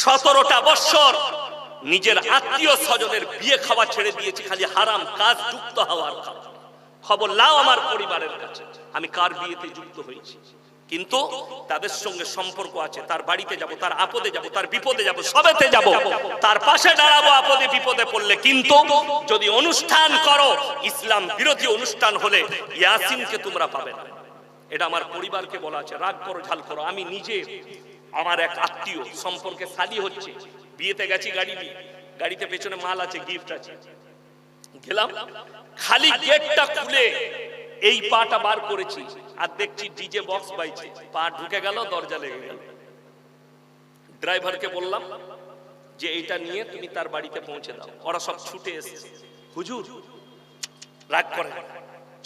সতেরোটা বৎসর নিজের আত্মীয় স্বজনের বিয়ে খাওয়া ছেড়ে দিয়েছি, খালি হারাম কাজ, যুক্ত হওয়ার। খবর লাও আমার পরিবারের কাছে, আমি কার বিয়েতে যুক্ত হয়েছি। কিন্তু তাদের সঙ্গে সম্পর্ক আছে, তার বাড়িতে যাব, তার আপদে যাব, তার বিপদে যাব, সবেতে যাব। তার পাশে দাঁড়াবো, আপদে বিপদে পড়লে। কিন্তু যদি অনুষ্ঠান করো, ইসলাম বিরোধী অনুষ্ঠান হলে ইয়াসিনকে তোমরা পাবে না। এটা আমার পরিবারকে বলা আছে, রাগ করো, ঝাল করো, আমি নিজে আমার এক আত্মীয় সম্পর্কে শাদি হচ্ছে। বিয়েতে গেছি গাড়ি নিয়ে। গাড়িতে পেছনে মাল আছে গিফট আছে। গেলাম, খালি গেটটা খুলে এই পাটা বার করেছি। আর দেখছি ডিজে বক্স বাইছে পা ঢুকে গেল, দরজা লেগে গেল। ড্রাইভারকে বললাম যে এইটা নিয়ে তুমি তার বাড়িতে পৌঁছে দাও। ওরা সব ছুটে এসেছে। হুজুর, রাগ করে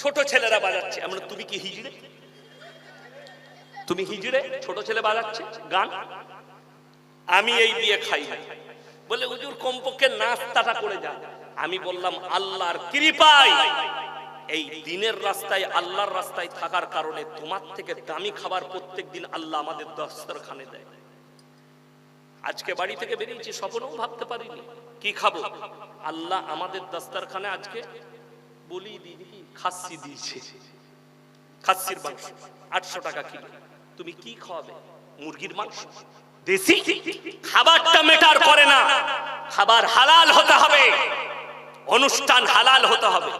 ছোট ছেলেরা বাজাচ্ছে। আমরা তুমি কি হিজড়ে? তুমি হিজড়ে ছোট ছেলে বাজাচ্ছে, গান? আমি এই দিয়ে খাই। বলে, হুজুর, কমপক্ষে নাস্তাটা করে যা আমি বললাম, আল্লাহর কৃপায়। এই দিনের রাস্তায়, আল্লাহর রাস্তায় থাকার কারণে তোমার থেকে দামি খাবার প্রত্যেক দিন আল্লাহ আমাদের দস্তরখানে দেয়। আজকে বাড়ি থেকে বেরিয়েছি, স্বপ্নও ভাবতে পারিনি। কি খাব? আল্লাহ আমাদের দস্তরখানে আজকে বলি দিদি খাসি দিয়েছে। খাসির মাংস, আটশো টাকা কিলো। তুমি কি খাওয়াবে? মুরগির মাংস? দেশি? খাবারটা মেটার করে না। খাবার হালাল হতে হবে। অনুষ্ঠান হালাল হতে হবে।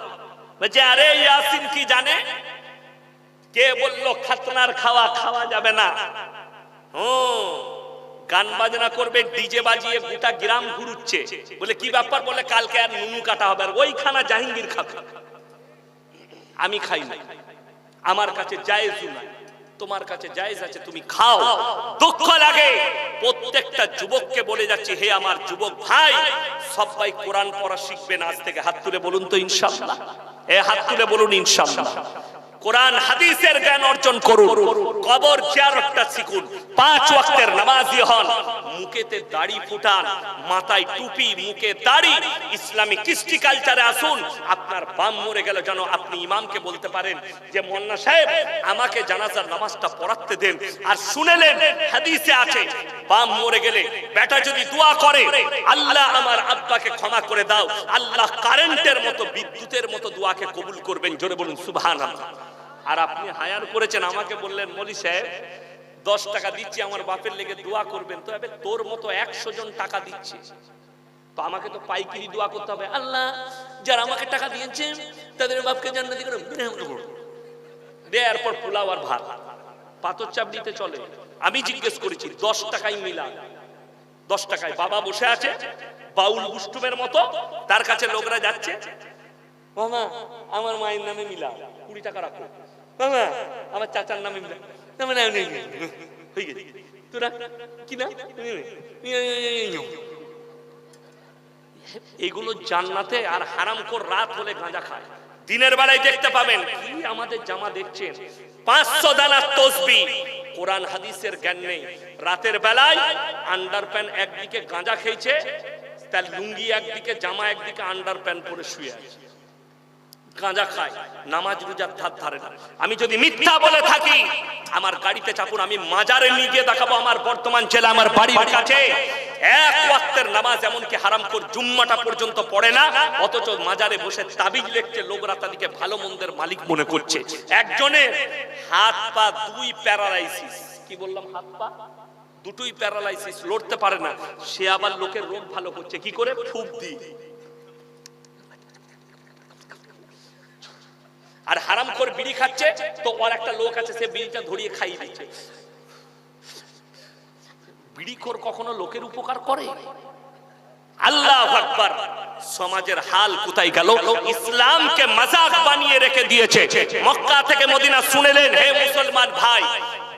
বলছে, আরে ইয়াসিন কি জানে? কে বলল খাতনার খাওয়া খাওয়া যাবে না? ও গান বাজনা করবে, ডিজে বাজিয়ে গোটা গ্রাম ঘুরুচ্ছে। বলে, কি ব্যাপার? বলে, কালকে আর নুনু কাটা হবে আর ওইখানা জাহাঙ্গীর খাবে। আমি খাই না। আমার কাছে জায়েজ তোমার কাছে জায়েজ আছে, তুমি খাও। দুঃখ লাগে। প্রত্যেকটা যুবককে বলে যাচ্ছি, হে আমার যুবক ভাই, সবাই কোরআন পড়া শিখবেন। আজ থেকে হাত তুলে বলুন তো ইনশাআল্লাহ এ হাত তুলে বলুন ইনশাআল্লাহ কোরআন, হাদিসের জ্ঞান অর্জন করুন। কবর জিয়ারতটা শিখুন। পাঁচ ওয়াক্তের নামাজি হন। মুখেতে দাড়ি ফুটান, মাথায় টুপি, মুখে দাড়ি। ইসলামিক কৃষ্টি কালচারে আসুন। আপনার বাম মরে গেল যেন আপনি ইমামকে বলতে পারেন যে মোন্না সাহেব, আমাকে জানাজার নামাজটা পড়াতে দেন আর শুনেলেন হাদিসে আছে, বাম মরে গেলে বেটা যদি দোয়া করে, আল্লাহ আমার আব্বাকে ক্ষমা করে দাও। আল্লাহ কারেন্টের মতো, বিদ্যুতের মতো দোয়াকে কবুল করবেন। জোরে বলুন, সুবহানাল্লাহ। আর আপনি হায়ার করেছেন, আমাকে বললেন, মলি সাহেব, দশ টাকা দিচ্ছি, আমার বাপের লেগে দোয়া করবেন। তো এবার তোর মতো একশো জন টাকা দিচ্ছে। তো আমাকে তো পাইকিরি দোয়া করতে হবে। আল্লাহ, যারা আমাকে টাকা দিয়েছে, তাদের বাপকে জান্নাতি করে দেয়ার পর পোলাও আর ভাত। পাথর চাপ দিতে চলে। আমি জিজ্ঞেস করেছি, দশ টাকাই মিলা দশ টাকায় বাবা বসে আছে, বাউল বুষ্টুমের মতো, তার কাছে লোকরা যাচ্ছে। মামা আমার মায়ের নামে মিলা কুড়ি টাকা রাখো। আমার চাচার নামে এগুলো জান্নাতে আর হারাম কর রাত হলে গাঁজা খায়। দিনের বেলায় দেখতে পাবেন কি আমাদের জামা দেখছেন। পাঁচশো দানা তসবি। কোরআন, হাদিসের জ্ঞান নেই। রাতের বেলায় আন্ডার প্যান্ট একদিকে গাঁজা খেয়েছে, তার লুঙ্গি একদিকে, জামা একদিকে আন্ডার প্যান্ট পরে শুয়ে আছে। গাঁজা খায়, নামাজ রোজার ধার ধারে না। আমি যদি মিথ্যা বলে থাকি, আমার গাড়িতে চাপুন, আমি মাজারে নিয়ে গিয়ে দেখাবো আমার বর্তমান জেলা আমার বাড়ির কাছে। এক ওয়াক্তের নামাজ এমনকি হারাম কর, জুম্মাটা পর্যন্ত পড়ে না, অথচ মাজারে বসে তাবিজ লিখছে লোকরা তাদেরকে ভালো মন্দের মালিক মনে করছে। একজনের হাত পা দুই প্যারালাইসিস। কি বললাম? হাত পা? দুটোই প্যারালাইসিস, লড়তে পারে না। সে আবার লোকের রোগ ভালো করছে, কি করে? ফুপ দিয়ে আর হারাম করে বিড়ি খাচ্ছে, তো ওর একটা লোক আছে, সে বিড়িটা ধরিয়ে খাইয়ে দিচ্ছে। বিড়িখোর কখনো লোকের উপকার করে? আল্লাহ আকবার। সমাজের হাল কোথায় গেল? ইসলামকে মজাক বানিয়ে রেখে দিয়েছে। মক্কা থেকে মদিনা শুনেলেন, হে মুসলমান ভাই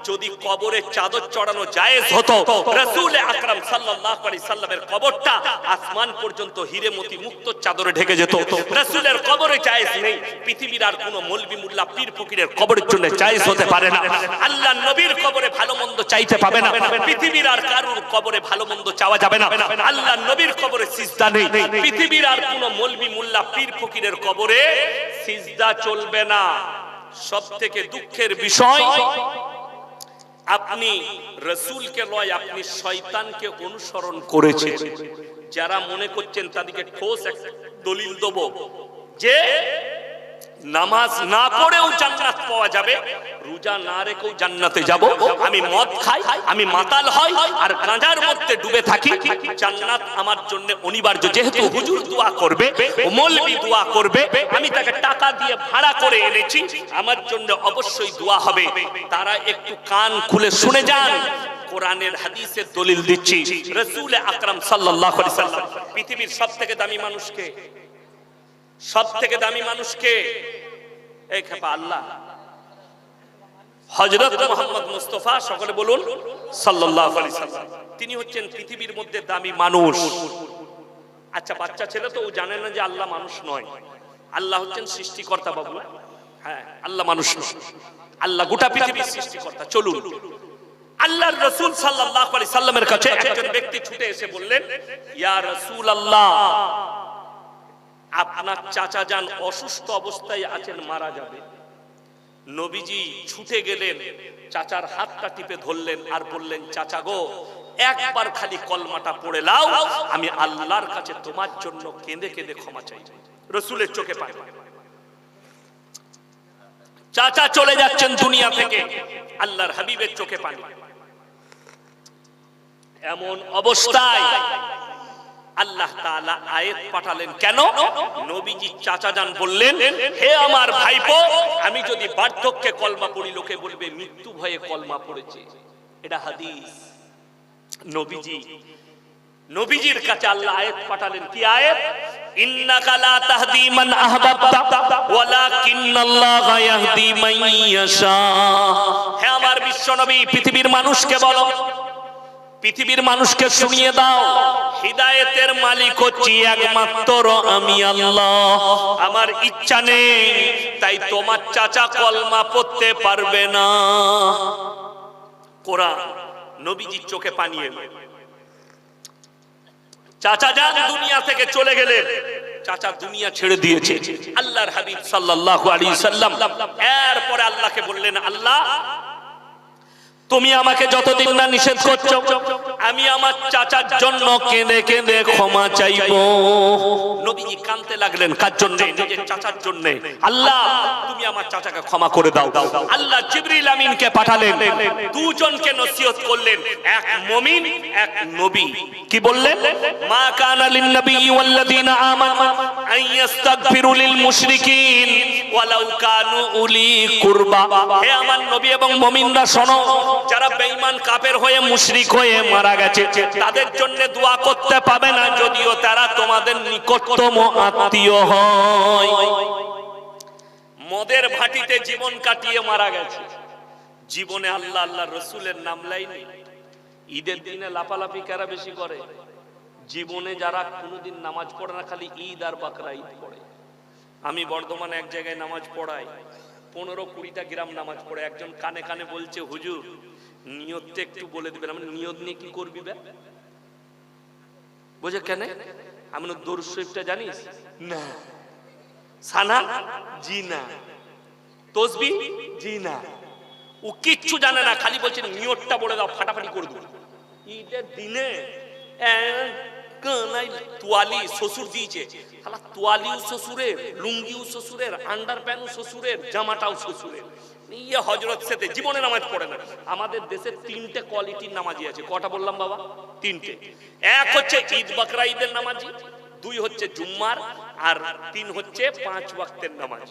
যদি কবরে চাদর চড়ানো জায়েজ হতো, রাসূল আকরাম সাল্লাল্লাহু আলাইহি সাল্লামের কবরটা আসমান পর্যন্ত হিরে মতি মুক্ত চাদরে ঢেকে যেত। রাসূলের কবরে জায়েজ নেই, পৃথিবীর আর কোনো মলবি মুল্লা পীর ফকিরের কবরের জন্য জায়েজ হতে পারে না। আল্লাহ নবীর কবরে ভালো মন্দ চাইতে পাবে না, পৃথিবীর আর কারুর কবরে ভালো মন্দ চাওয়া যাবে না। আল্লাহ নবীর কবরে সিজদা নেই, পৃথিবীর আর কোনো মলবি মুল্লা পীর ফকিরের কবরে সিজদা চলবে না। সব থেকে দুঃখের বিষয় আপনি রসুলকে লয়, আপনি শয়তানকে অনুসরণ করেছেন। যারা মনে করছেন তাদেরকে ঠোস এক দলিল দেবো। যে নামাজ না পড়েও জান্নাত পাওয়া যাবে। রোজা না রেখেও জান্নাতে যাব। আমি মদ খাই, আমি মাতাল হই, আর গাঁজার মধ্যে ডুবে থাকি। জান্নাত আমার জন্য অনিবার্য। যেহেতু হুজুর দোয়া করবে মৌলবি দোয়া করবে, আমি তাকে টাকা দিয়ে ভাড়া করে এনেছি। আমার জন্য অবশ্যই দোয়া হবে। তারা একটু কান খুলে শুনে যান। কোরআনের হাদিসের দলিল দিচ্ছি। রসুল আকরাম সাল্লাল্লাহু আলাইহি সাল্লাম, পৃথিবীর সবথেকে দামি মানুষকে সব থেকে দামি মানুষকে এই খেপা আল্লাহ। হজরত মোহাম্মদ মুস্তফা, সকলে বলুন সাল্লাম। তিনি হচ্ছেন পৃথিবীর মধ্যে দামি মানুষ। আচ্ছা বাচ্চা ছেলে তো ও জানে না যে আল্লাহ মানুষ নয়। আল্লাহ হচ্ছেন সৃষ্টিকর্তা বাবু। হ্যাঁ আল্লাহ মানুষ নয়। আল্লাহ গোটা পৃথিবীর সৃষ্টিকর্তা। চলুন। আল্লাহর রসুল আলাইহি সাল্লামের কাছে একজন ব্যক্তি ছুটে এসে বললেন, ইয়া রাসূলুল্লাহ আপনার চাচা যান অসুস্থ অবস্থায় আছেন, মারা যাবে। নবীজি ছুটে গেলেন, চাচার হাতটা টিপে ধরলেন আর বললেন, চাচা গো, একবার খালি কলমাটা পড়ে লাও আমি আল্লাহর কাছে তোমার জন্য কেঁদে কেঁদে ক্ষমা চাই। রসুলের চোখে পাই চাচা চলে যাচ্ছেন দুনিয়া থেকে, আল্লাহর হাবিবের চোখে পানি। এমন অবস্থায় আল্লাহ তাআলা আয়াত পাঠালেন কেন? নবীজি চাচা যান বললেন, হে আমার ভাইপো, আমি যদি বার্ধক্যে কলমা পড়ি, লোকে বলবে মৃত্যু ভয়ে কলমা পড়েছে। এটা হাদিস। নবীজি, নবীজির কাছে আল্লাহ আয়াত পাঠালেন। কি আয়াত? ইন্নাকা লা তাহদি মান আহবাবতা, ওয়ালাকিন্নাল্লাহা ইয়াহদি মান ইয়াশা। হে আমার বিশ্বনবী, পৃথিবীর মানুষকে বলো পৃথিবীর মানুষকে শুনিয়ে দাও। হিদায়েতের মালিক হচ্ছি একমাত্র আমি আল্লাহ। আমার ইচ্ছা নেই, তাই তোমার চাচা কলমা পড়তে পারবে না। কোরআন নবীজির চোখে পানি এলো। চাচা যান, দুনিয়া থেকে চলে গেলেন চাচা দুনিয়া ছেড়ে দিয়েছে। আল্লাহর হাবিব সাল্লাল্লাহু আলাইহি সাল্লাম এরপরে আল্লাহকে বললেন, আল্লাহ তুমি আমাকে যতদিন না নিষেধ করছ, আমি আমার চাচার জন্য কেঁদে কেঁদে ক্ষমা চাইব। নবীজি কানতে লাগলেন, কার জন্য? নিজের চাচার জন্য। আল্লাহ, তুমি আমার চাচাকে ক্ষমা করে দাও। আল্লাহ জিবরিল আমিনকে পাঠালেন। দুজনকে নসিহত করলেন, এক মুমিন, এক নবী। কি বললেন? মা কানা লিন নবী ওয়াল্লাযিনা আমানু আন ইস্তাগফিরু লিল মুশরিকিন, ওয়ালাউ কানু উলি কুরবা। হে আমার নবী এবং মুমিনরা শোনো যারা বেঈমান কাফের হয়ে মুশরিক হয়ে মারা গেছে, তাদের জন্য দোয়া করতে পাবে না যদিও তারা তোমাদের নিকটতম আত্মীয় হয়। মদের ভাটিতে জীবন কাটিয়ে মারা গেছে। জীবনে আল্লাহ আল্লাহ রসুলের নাম লাইনি ঈদের দিনে লাফালাফি কারা বেশি করে? জীবনে যারা কোনোদিন নামাজ পড়ে না, খালি ঈদ আর বাকরা ঈদ পড়ে। আমি বর্ধমানে এক জায়গায় নামাজ পড়াই। পনেরো কুড়িটা গ্রাম নামাজ পড়ে। একজন কানে কানে বলছে, হুজুর, নিয়তটা একটু বলে দিবেন। আমি নিয়ত নিয়ে কি করবি বে? বোঝে কেন? আমি দৌড় শরীফটা জানিস? না। সানা? জি না। তসবি? জি না। ও কিচ্ছু জানে না। খালি বলছে, নিয়তটা বলে দাও, ফাটাফাটি করে দেবো। ঈদের দিনে কানাই তোয়ালি শ্বশুর দিয়েছে। শালা তোয়ালিও শ্বশুরের, লুঙ্গিও শ্বশুরের আন্ডার প্যান্টও শ্বশুরের, জামাটাও শ্বশুরের। ইয়ে হজরত সেতে জীবনে নামাজ পড়ে না। আমাদের দেশে তিনটে কোয়ালিটির নামাজি আছে। কটা বললাম বাবা? তিনটে। এক হচ্ছে ঈদ বাকরা ঈদের নামাজি, দুই হচ্ছে জুম্মার, আর তিন হচ্ছে পাঁচ ওয়াক্তের নামাজ।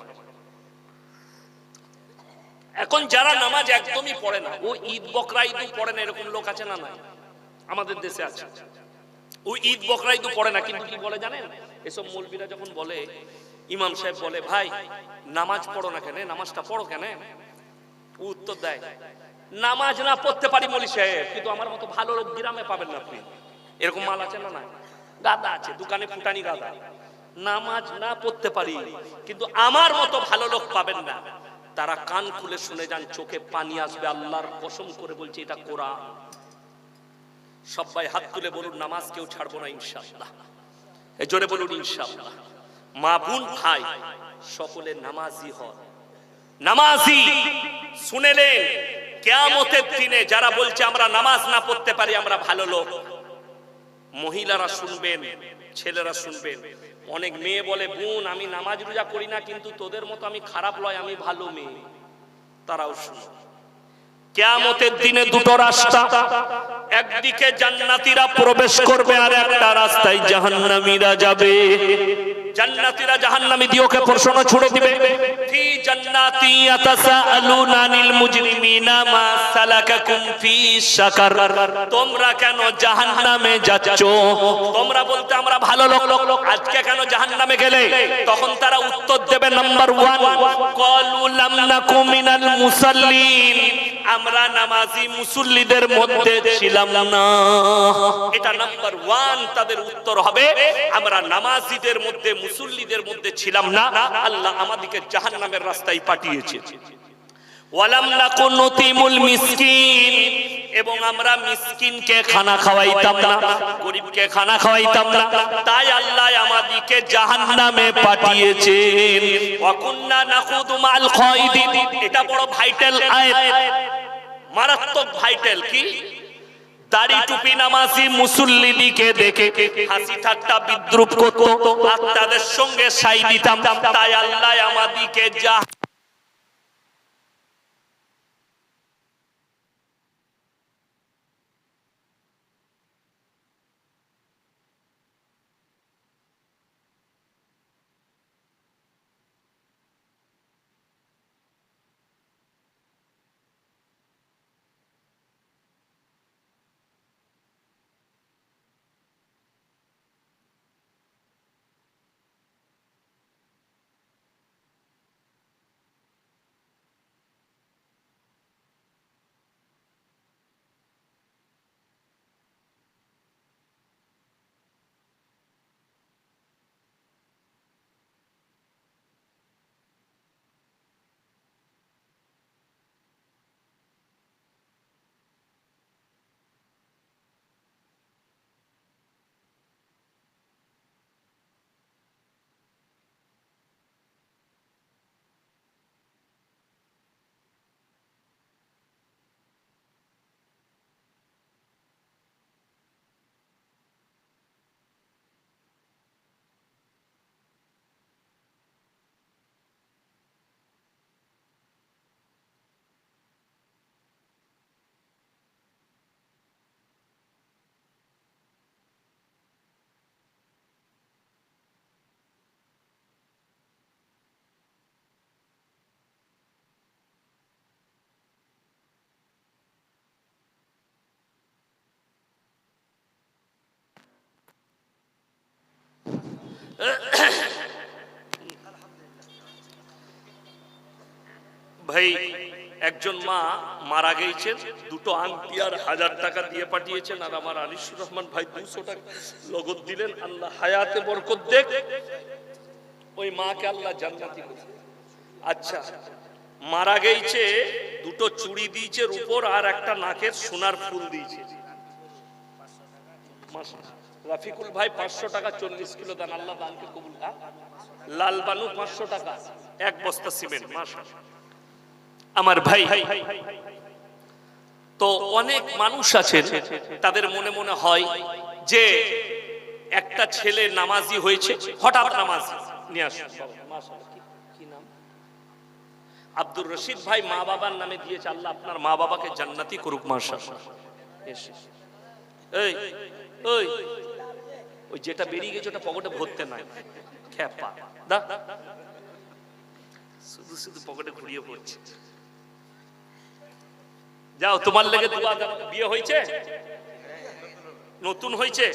এখন যারা নামাজ একদমই পড়ে না, ও ঈদ বকরা ঈদ পড়ে না, এরকম লোক আছে না না আমাদের দেশে আছে। ও ঈদ বকরা ঈদ পড়ে না কিন্তু কি বলে জানেন? এসব মৌলবীরা যখন বলে, ইমাম সাহেব বলে, ভাই, নামাজ পড়ো না কেন? নামাজটা পড়ো কেন? উত্তর দেয়, নামাজ না পড়তে পারি মলি সাহেব, কিন্তু আমার মতো ভালো গ্রামে পাবেন না আপনি। এরকম মাল আছে না না গাদা আছে, দোকানে ফুটানি গাদা। নামাজ না পড়তে পারি, কিন্তু আমার মতো ভালো লোক পাবেন না। তারা কান খুলে শুনে যান, চোখে পানি আসবে, আল্লাহর কসম করে বলছে, এটা কোরআন। সবাই হাত তুলে বলুন, নামাজ কেউ ছাড়বো না ইনশাআল্লাহ। এই জোরে বলুন, ইনশাআল্লাহ। মা বোন, ভাই, সকলে নামাজি হন। নামাজি শুনেলেন, কেয়ামতের দিনে যারা বলছে, আমরা নামাজ না পড়তে পারি, আমরা ভালো লোক। মহিলারা শুনবেন, ছেলেরা শুনবেন। অনেক মেয়ে বলে, বোন, আমি নামাজ রোজা করি না, কিন্তু তোদের মতো আমি খারাপ লয়, আমি ভালো মেয়ে। তারাও শুনে কেয়ামতের দিনে দুটো রাস্তা। একদিকে জান্নাতীরা প্রবেশ করবে আর একটা রাস্তায় জাহান্নামীরা যাবে। জান্নাতীরা জাহান্নামী দিয়ে ওকে প্রশ্ন ছুড়ে দিবে। ফি জান্নাতি ইয়াতাসাআলুনা আনিল মুজরিমিনা মা সালাকাকুম ফি সাকার তোমরা কেন জাহান্নামে যাচ্ছ? তোমরা বলতে আমরা ভালো লোক। আজকে কেন জাহান্নামে গেলে? তখন তারা উত্তর দেবে নাম্বার 1 ক্বালু লাম নাকু মিনাল মুসাল্লিন। আমরা নামাজি মুসল্লিদের মধ্যে ছিলাম। না, এটা নাম্বার ওয়ান তাদের উত্তর হবে, আমরা নামাজিদের মধ্যে, মুসল্লিদের মধ্যে ছিলাম না, আল্লাহ আমাদেরকে জাহান্নামের রাস্তায় পাঠিয়েছে। এবং আমরা মিসকিনকে খানা খাওয়াইতাম না, গরিবকে খানা খাওয়াইতাম না, তাই আল্লাহ আমাদেরকে জাহান্নামে মাল খায়দিন, এটা বড় ভাইটাল মারাত্মক ভাইটাল কি? দাড়ি টুপি নামাজি মুসল্লিদিকে দেখে হাসি ঠাট্টা বিদ্রুপ করতো। আর তাদের সঙ্গে সাই দিতাম, তাই আল্লাহ আমাদিকে যা ভাই, একজন মা মারা গেছেন, দুটো আংটি আর হাজার টাকা দিয়ে পাঠিয়েছেন, আর আমার আলিশুর রহমান ভাই দুশো টাকা লগত দিলেন, আল্লাহ হায়াতে বরকত দেখ। ওই মাকে আল্লাহ জান্নাতি আচ্ছা মারা গেছে, দুটো চুড়ি দিয়েছে উপর আর একটা নাকের সোনার ফুল দিয়েছে। মাশাআল্লাহ। রাফিকুল ভাই পাঁচশো টাকা চল্লিশ কিলো দান, আল্লাহ দানকে কবুল? লাল বানু পাঁচশো টাকা, এক বস্তা সিমেন্ট মাসা আমার ভাই, তো অনেক মানুষ আছে তাদের মনে মনে হয় যে একটা ছেলে নামাজি হয়েছে, হঠাৎ নামাজ নিয়ে আসুন? আব্দুর রশিদ ভাই মা বাবার নামে দিয়েছে, আল্লাহ আপনার মা বাবাকে জান্নাতি করুক মাসা এই ওই ওই যেটা বেরিয়ে গেছে ওটা পকেটে ভরতে নাই খ্যাপা। দা। শুধু শুধু পকেটে ঘুরিয়ে পড়ছে যাও, তোমার লেগে বিয়ে হয়েছে? নতুন হয়েছে?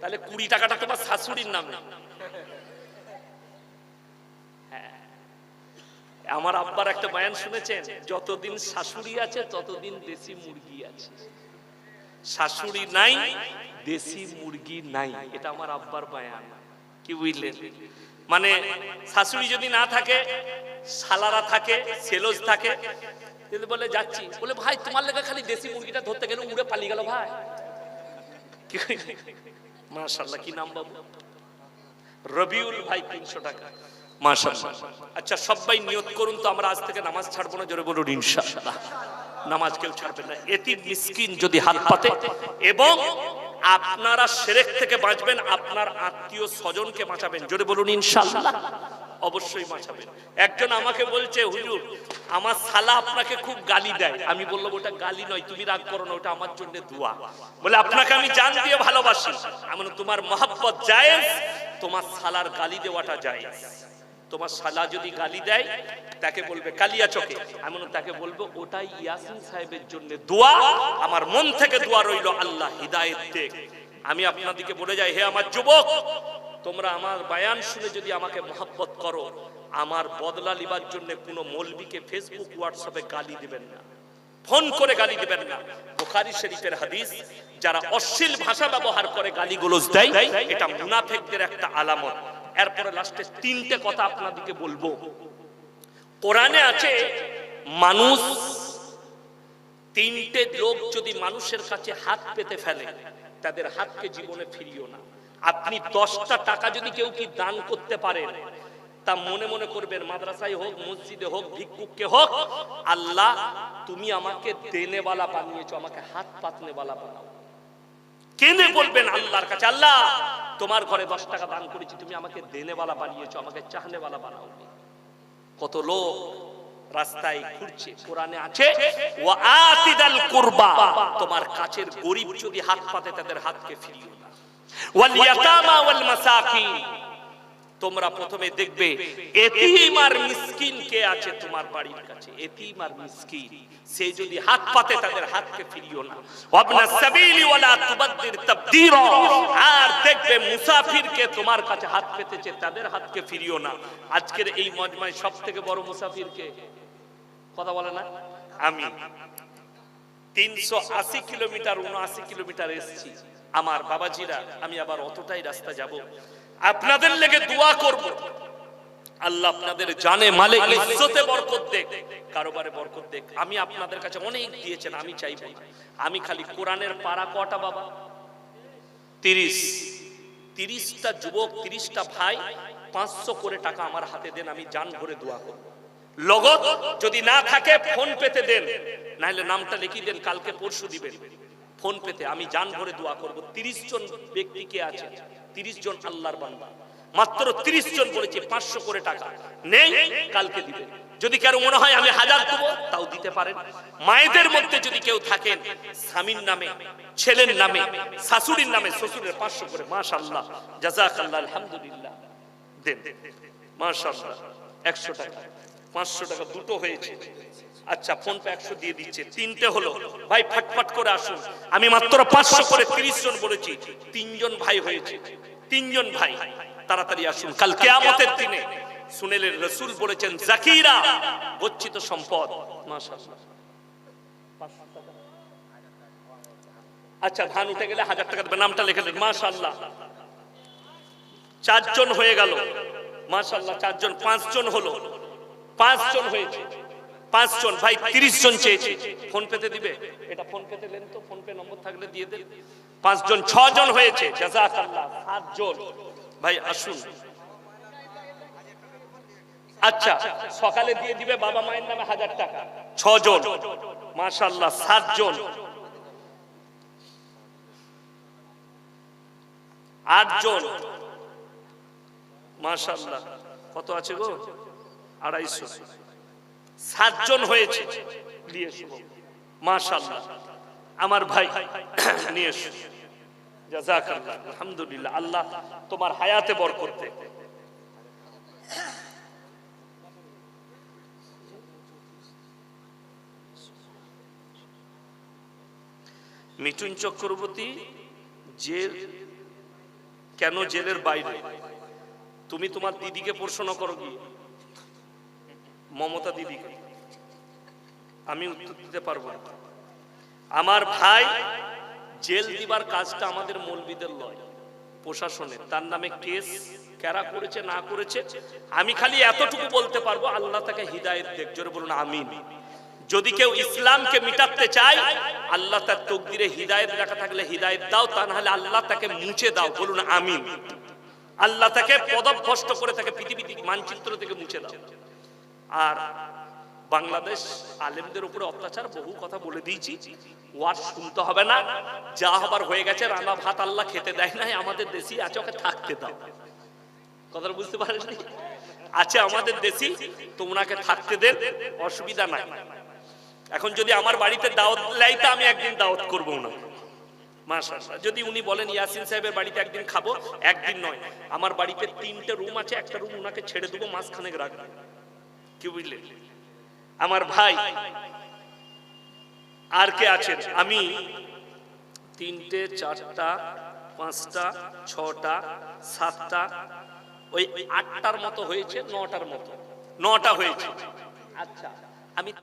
তাহলে কুড়ি টাকাটা তোমার শাশুড়ির নাম। হ্যাঁ। আমার আব্বার একটা বয়ান শুনেছেন, যতদিন শাশুড়ি আছে, ততদিন দেশি মুরগি আছে। শাশুড়ি নাই, দেশি মুরগি নাই। এটা আমার আব্বার বয়ান। কি বুঝলেন? মানে শাশুড়ি যদি না থাকে, শালারা থাকে, সেলোজ থাকে যদি বলে যাচ্ছি। বলে, ভাই, তোমার লেগে খালি দেশি মুরগিটা ধরতে গেলে উড়ে পালিয়ে গেল, ভাই। মাশাল্লাহ কি নাম বাবু? রবিউল ভাই, তিনশো টাকা। মাশাল্লাহ আচ্ছা সবাই নিয়ত করুন তো, আমরা আজ থেকে নামাজ ছাড়বো না, জোরে বলুন, ইনশাআল্লাহ। নামাজ কেউ ছাড়বেন না। এটি মিসকিন যদি হাত পাতে এবং আপনারা সেরেক থেকে বাঁচবেন, আপনার আত্মীয় স্বজনকে বাঁচাবেন। জোরে বলুন, ইনশাআল্লাহ। অবশ্যই বাঁচাবেন। একজন আমাকে বলছে, হুজুর, আমার শালা আপনাকে খুব গালি দেয়। আমি বললাম, ওটা গালি নয়, তুমি রাগ করো না, ওটা আমার জন্য দোয়া। বলে, আপনাকে আমি জান দিয়ে ভালোবাসি। আমি তোমার মহাব্বত জায়েজ, তোমার শালার গালি দেওয়াটা জায়েজ। তোমার শালা যদি গালি দেয়, তাকে বলবে কালিয়া চকে। এমন তাকে বলব, ওটাই ইয়াসিন সাহেবের জন্য দোয়া। আমার মন থেকে দোয়া রইল, আল্লাহ হিদায়েত দেখ। আমি আপনাদেরকে বলে যাই, হে আমার যুবক, তোমরা আমার বায়ান শুনে যদি আমাকে মহাব্বত করো, আমার বদলা লিবার জন্য কোনো মৌলবীকে ফেসবুক হোয়াটসঅ্যাপে গালি দিবেন না। ফোন করে গালি দিবেন না। বুখারী শরীফের হাদিস, যারা অশ্লীল ভাষা ব্যবহার করে গালিগুলোজ দেয়, এটা মুনাফেকদের একটা আলামত। এরপরে লাস্টে তিনটে কথা আপনাদেরকে বলব। কোরআনে আছে, মানুষ তিনটে লোক যদি মানুষের কাছে হাত পেতে ফেলে, তাদের হাতকে জীবনে ফিরিও না। আপনি দশটা টাকা যদি কেউ কি দান করতে পারেন তা মনে মনে করবেন, মাদ্রাসায় হোক, মসজিদে হোক, ভিক্ষুককে হোক, আল্লাহ, তুমি আমাকে দেনেওয়ালা বানিয়েছো, আমাকে হাত পাতনেওয়ালা বানাও। কেঁদে বলবেন আল্লাহর কাছে, আল্লাহ, তোমার ঘরে দশ টাকা দান করেছি, তুমি আমাকে দেনেওয়ালা বানিয়েছো, আমাকে চাহনেওয়ালা বানাও কত লোক রাস্তায় ঘুরছে, কোরআনে আছে ও আতিদাল কুরবা তোমার কাছের গরিব যদি হাত পাতে, তাদের হাতকে ফিরিয়ে দাও ওয়াল ইয়াতামা ওয়াল মাসাকিন তোমরা প্রথমে দেখবে এতিম আর মিসকিন কে আছে তোমার বাড়ির কাছে? এতিম আর মিসকিন সে যদি হাত পাতে তাদের হাতকে ফিরিও না। ওয়াবনা সাবিলি ওয়ালা তুবাদ্দির তাবদীরা আর দেখবে মুসাফিরকে তোমার কাছে হাত পেতেছে তাদের হাতকে ফিরিও না। আজকের এই মজমায় সবথেকে বড় মুসাফিরকে কথা বলে না? আমি। তিনশো আশি কিলোমিটার উনআশি কিলোমিটার এসেছি। আমার বাবাজিরা আমি আবার অতটাই রাস্তা যাব। আপনাদের লেগে দোয়া করব। আল্লাহ আপনাদের জানে মালে ইজ্জতে বরকত দেখ, কারোবারে বরকত দেখ। আমি আপনাদের কাছে অনেক দিয়েছেন, আমি চাইব আমি খালি কোরআনের পারা কটা বাবা? তিরিশ। তিরিশটা যুবক, তিরিশটা ভাই, পাঁচশো করে টাকা আমার হাতে দেন, আমি জান ভরে দোয়া করব। লগত যদি না থাকে, ফোন পেতে দেন। নাহলে নামটা লিখিয়ে দেন, কালকে পরশু দিবেন। ফোন পেতে আমি জান ভরে দোয়া করব। তিরিশ জন ব্যক্তি কে আছে? তিরিশ জন আল্লাহর বান্দা। মাত্র তিরিশ জন বলেছি, পাঁচশো করে টাকা। নেই, কালকে দিবেন যদি কারও মনে হয় আমি হাজার দেবো, তাও দিতে পারেন। মায়েদের মধ্যে যদি কেউ থাকেন, স্বামীর নামে, ছেলের নামে, শাশুড়ির নামে, শ্বশুরের পাঁচশো করে মাশাল্লাহ জাজাক আল্লাহ আলহামদুলিল্লাহ। দেন মাশাল্লাহ একশো টাকা, পাঁচশো টাকা দুটো হয়েছে। আচ্ছা ফোন পে একশো দিয়ে দিচ্ছে। তিনটে হলো, ভাই, ফটফট করে আসুন। আমি মাত্র পাঁচশো করে তিরিশ জন বলেছি, তিনজন ভাই হয়েছে। তিনজন ভাই, তাড়াতাড়ি আসুন, কাল কেয়ামতের দিনে। সুনেলের রসুল বলেছেন, জাকিরা, গচ্ছিত সম্পদ। আচ্ছা ধান উঠে গেলে হাজার টাকা দেবে নামটা লিখে দেন, মাশাআল্লাহ। চারজন হয়ে গেল, মাশাআল্লাহ, চারজন, পাঁচজন হলো, পাঁচজন হয়েছে। পাঁচজন ভাই তিরিশ জন চেয়েছে। ফোন পেতে দিবে? এটা ফোন পেতে দেন তো ফোন পে নম্বর থাকলে দিয়ে দেন। পাঁচজন ছজন হয়েছে সাতজন। ভাই আসুন। আচ্ছা সকালে দিয়ে দিবে বাবা মায়ের নামে হাজার টাকা। ছজন মাশাল্লাহ সাতজন। আটজন। মাশাল্লাহ কত আছে গো? আড়াইশো। সাতজন হয়েছে। আমার ভাই, নিয়ে এসো। আলহামদুলিল্লাহ। আল্লাহ তোমার হায়াতে বরকত দে মিঠুন চক্রবর্তী, জেল কেন জেলের বাইরে? তুমি তোমার দিদিকে প্রশ্ন করো কি? মমতা দিদিকে আমি উত্তর দিতে পারব না। আমার ভাই জেল দিবার কাজটা আমাদের মৌলবিদের লয়, প্রশাসনের। তার নামে কেস কেরা করেছে, না করেছে, আমি খালি এতটুকু বলতে পারব, আল্লাহ তাকে হৃদায়ত দেখ। জোরে বলুন, আমিন। যদি কেউ ইসলামকে মিটাতে চায়, আল্লাহ তার তকদিরে হৃদায়ত রাখা থাকলে হৃদায়ত দাও, তা না হলে আল্লাহ তাকে মুছে দাও। বলুন, আমিন। আল্লাহ তাকে পদভ্রষ্ট করে তাকে পৃথিবী মানচিত্র থেকে মুছে দাও। আর বাংলাদেশ আলেমদের উপরে অত্যাচার, বহু কথা বলে দিয়েছি। ওয়ার শুনতে হবে না। যা হবার হয়ে গেছে, রান্না ভাত আল্লাহ খেতে দেয় নাই, আমাদের দেশি আছে, ওকে থাকতে দাও। কথাটা বুঝতে পারেননি? আছে আমাদের দেশি তো ওনাকে থাকতে দেন, অসুবিধা নাই। এখন যদি আমার বাড়িতে দাওয়াত দেয় তা আমি একদিন দাওয়াত করব না। যদি উনি বলেন, ইয়াসিন সাহেবের বাড়িতে একদিন খাব, একদিন নয়। আমার বাড়িতে তিনটে রুম আছে, একটা রুম ওনাকে ছেড়ে দেবো, মাঝখানে রাখবেন কি বুঝলেন আমার ভাই। আর কে আছেন? আমি। তিনটে, চারটা, পাঁচটা, ছটা, সাতটা, ওই আটটার মতো হয়েছে, নটার মতো। নটা হয়েছে। আচ্ছা আমি